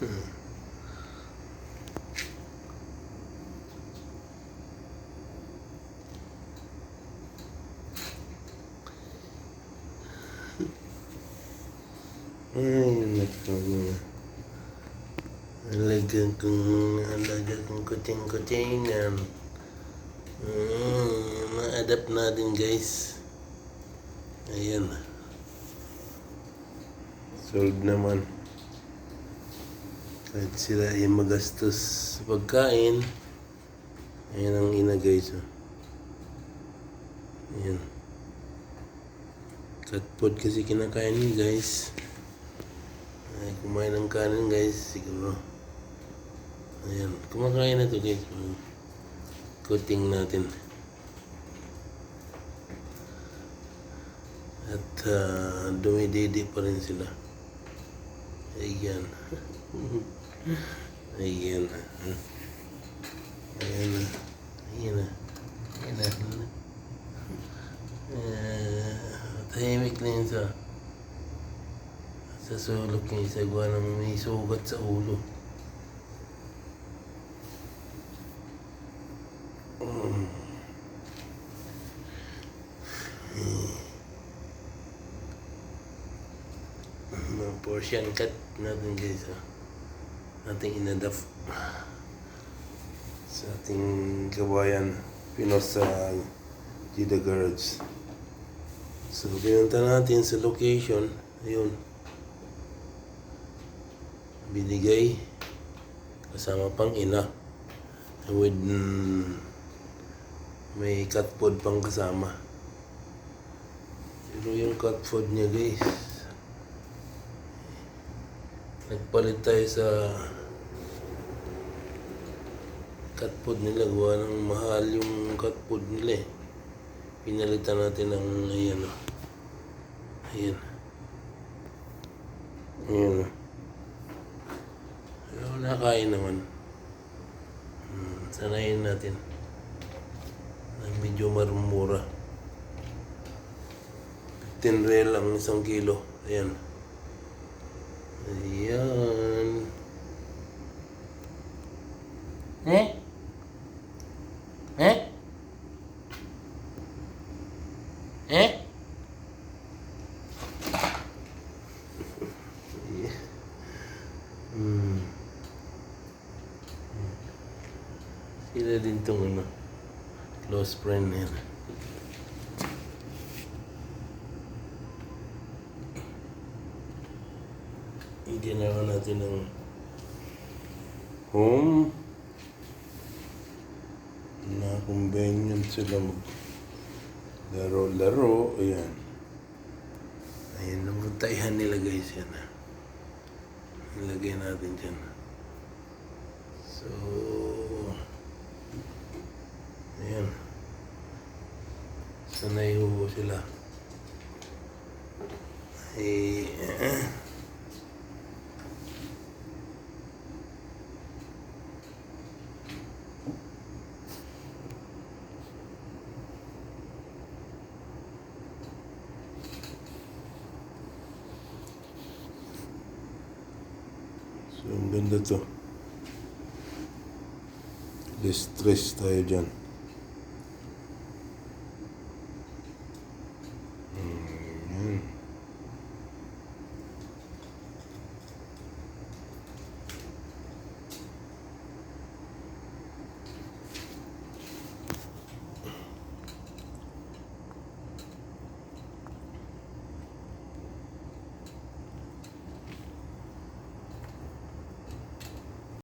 Ay, naku. Alaga kong, alaga kong kuting-kutingan. Mm, ma-adapt natin guys. Ayan. Solved naman. Kahit sila ay magastos sa pagkain. Ayan ang ina guys. Oh. Ayan. Cat food kasi kinakain niya guys. Ay, kumain ng kanin guys, siguro. Ayan, kumakain na to guys. Kuting natin. At uh, dumididi pa rin sila. Ayan. Ayan. Ayan. Ayan. Ayan na. Uh, tahimik na yun sa sa sulok niya isa gawa ng may sugat sa ulo. Mga Persian cat natin guys. ah. Nating inadapt sa ating kabayan Pinos sa Gida Garage. So, pinunta natin sa location. Ayun. Binigay kasama pang ina. With mm, may cat food pang kasama. Pero yung cat food niya guys, nagpalit tayo sa cat food nila. Gawa ng mahal yung cat food nila eh. Pinalitan natin ng ayan o. Ayan. Ayan o. Pero nakain naman. Hmm, sanayin natin. Na medyo marumura. 15 real ang isang kilo. Ayan. Ayan. Eh? Eh? Eh? Hmm. Sila din tong ano, close friend niya. Ginawa natin ng home na convenient sila mag laro-laro. Ayan. Ayan, namuntayan nila guys yan. ah. Nilagay natin dyan. So, ayan. Sanay ho sila. Eh, so, ang ganda to. Less stress tayo dyan.